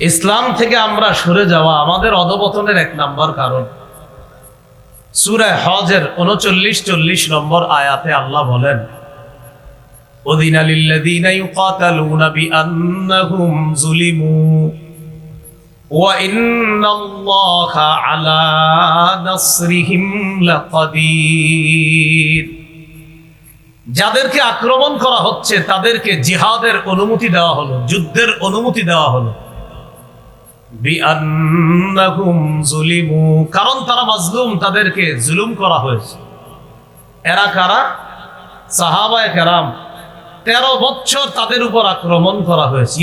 ইসলাম থেকে আমরা সরে যাওয়া আমাদের অধপতনের এক নাম্বার কারণ সুরায় হজের উনচল্লিশ চল্লিশ নম্বর আয়াতে আল্লাহ বলেন أذن للذين يقاتلون بأنهم ظلموا وإن الله على نصرهم لقدير যাদেরকে আক্রমণ করা হচ্ছে তাদেরকে জিহাদের অনুমতি দেওয়া হলো যুদ্ধের অনুমতি দেওয়া হলো বিআন্নাহুম যুলিমু কারণ তারা মাজলুম, তাদেরকে জুলুম করা হয়েছে। এরা কারা? সাহাবায় কেরাম। তেরো বছর তাদের উপর আক্রমণ করা হয়েছে।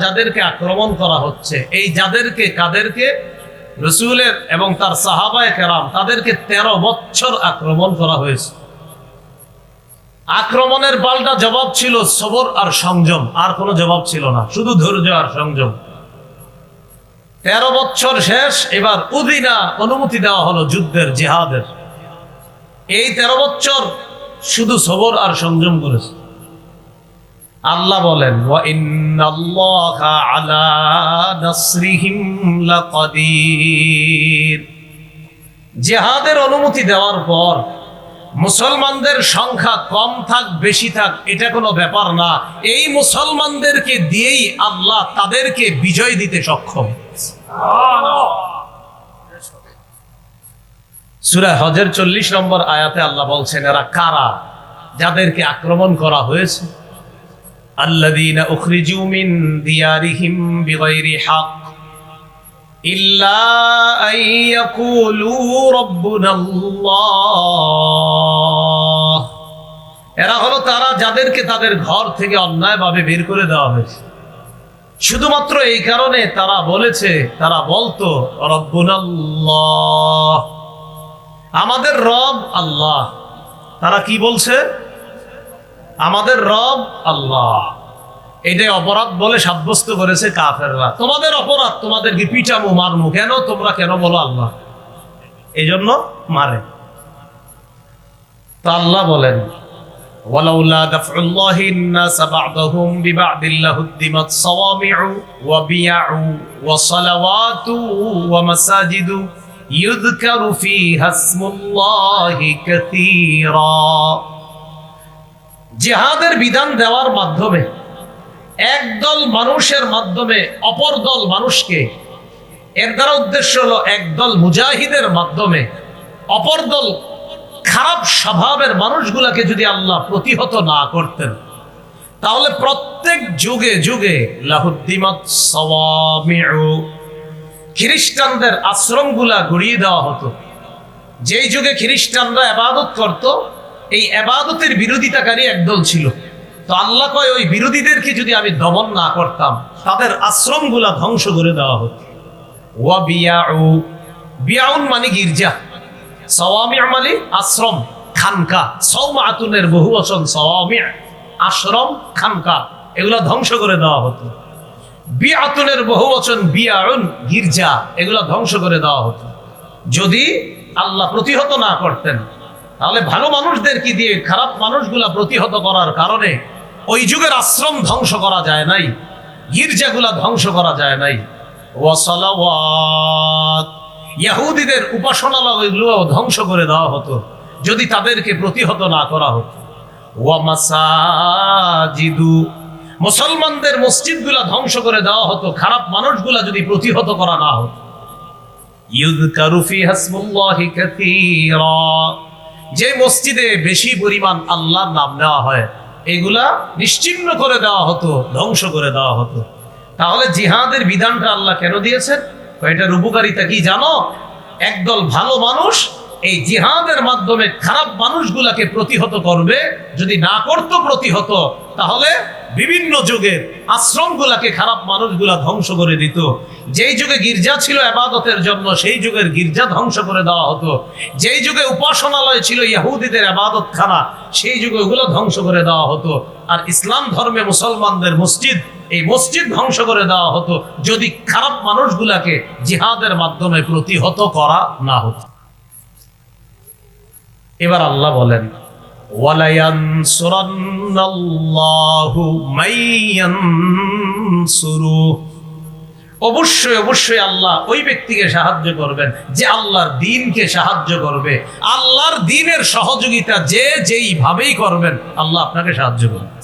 যাদেরকে আক্রমণ করা হচ্ছে। এই যাদেরকে, কাদেরকে? রসুলের এবং তার সাহাবায় কেরাম, তাদেরকে তেরো বছর আক্রমণ করা হয়েছে। আক্রমণের পাল্টা জবাব ছিল সবর আর সংযম। আর কোনো জবাব ছিল না। শুধু ধৈর্য আর সংযম। তেরো বছর শেষ, এবার উদিনা অনুমতি দেওয়া হলো যুদ্ধের, জেহাদের। এই তেরো বছর শুধু সবর আর সংযম করেছে। আল্লাহ বলেন জেহাদের অনুমতি দেওয়ার পর মুসলমানদের সংখ্যা কম থাক, বেশি থাক, এটা কোনো ব্যাপার না। এই মুসলমানদেরকে দিয়েই আল্লাহ তাদেরকে বিজয় দিতে সক্ষম। সুরা হজের চল্লিশ নম্বর আয়াতে আল্লাহ বলছেন এরা কারা যাদেরকে আক্রমণ করা হয়েছে الذين أخرجوا من ديارهم بغير حق إلا أن يقولوا ربنا الله এরা হলো তারা যাদেরকে তাদের ঘর থেকে অন্যায়ভাবে বের করে দেওয়া হয়েছে শুধুমাত্র এই কারণে তারা বলেছে, তারা বলতো আমাদের রব আল্লাহ। তারা কি বলছে? আমাদের রব আল্লাহ। এটাই অপরাধ বলে সাব্যস্ত করেছে কাফেররা। তোমাদের অপরাধ তোমাদেরকে পিটামু মারমু কেন? তোমরা কেন বলো আল্লাহ? এই জন্য মারে। তো আল্লাহ বলেন ولولا دفع الله الناس بعضهم ببعض لهدمت صوامع وبيع وصلوات ومساجد يذكر فيها اسم الله كثيرا জিহাদের বিধান দেওয়ার মাধ্যমে একদল মানুষের মাধ্যমে অপর দল মানুষকে এর দ্বারা উদ্দেশ্য হলো একদল মুজাহিদের মাধ্যমে অপর দল খারাপ স্বভাবের মানুষগুলাকে যদি আল্লাহ প্রতিহত না করতেন, তাহলে প্রত্যেক যুগে যুগে সওয়ামিউ, খ্রিস্টানদের আশ্রমগুলা গড়িয়ে দেওয়া হতো। যেই যুগে খ্রিস্টানরা আবাদত করত, এই আবাদতের বিরোধিতাকারী একদল ছিল। তো আল্লাহ কয়, ওই বিরোধীদেরকে যদি আমি দমন না করতাম, তাদের আশ্রমগুলা ধ্বংস করে দেওয়া হতো। ওয়া বিয়াউ, বিয়াউন মানে গির্জা। সওয়ামি মানে আশ্রম, খানকা। সৌমাতুনের বহু বচন সওয়ামি, আশ্রম, খানকা। এগুলা ধ্বংস করে দেওয়া হতো। বিয়াতুনের বহু বচন বিয়াউন গির্জা। এগুলা ধ্বংস করে দেওয়া হতো। যদি আল্লাহ প্রতিহত না করতেন, তাহলে ভালো মানুষদের কি দিয়ে খারাপ মানুষগুলা প্রতিহত করার কারণে ওই যুগের আশ্রম ধ্বংস করা যায় নাই, গির্জাগুলা ধ্বংস করা যায় নাই? ওয়াসালাওয়াত ইয়াহুদিদের উপাসনালয়গুলো ধ্বংস করে দেওয়া হতো, যদি তাদেরকে প্রতিহত না করা হতো। মাসাজিদু, মুসলমানদের মসজিদগুলা ধ্বংস করে দেওয়া হতো, খারাপ মানুষগুলা যদি প্রতিহত করা না হতো। যে মসজিদে বেশি পরিমাণ আল্লাহর নাম নেওয়া হয়, এগুলা নিশ্চিন্ন করে দেওয়া হতো, ধ্বংস করে দেওয়া হতো। তাহলে জিহাদের বিধানটা আল্লাহ কেন দিয়েছেন? এটার উপকারিতা কি জানো? একদল ভালো মানুষ এই জিহাদের মাধ্যমে খারাপ মানুষগুলাকে প্রতিহত করবে, যদি না করত প্রতিহত, তাহলে বিভিন্ন যুগের আশ্রমগুলাকে খারাপ মানুষগুলা ধ্বংস করে দিত। যেই যুগে গির্জা ছিল আবাদতের জন্য, সেই যুগের গির্জা ধ্বংস করে দেওয়া হতো। যেই যুগে উপাসনালয় ছিল ইয়াহুদিদের আবাদত খানা সেই যুগে ওগুলো ধ্বংস করে দেওয়া হতো। আর ইসলাম ধর্মে মুসলমানদের মসজিদ, এই মসজিদ ধ্বংস করে দেওয়া হতো। যদি খারাপ মানুষগুলাকে জিহাদের মাধ্যমে প্রতিহত করা না হতো। এবার আল্লাহ বলেন অবশ্যই অবশ্যই আল্লাহ ওই ব্যক্তিকে সাহায্য করবেন যে আল্লাহর দিনকে সাহায্য করবে। আল্লাহর দিনের সহযোগিতা যে যেইভাবেই করবেন, আল্লাহ আপনাকে সাহায্য করবেন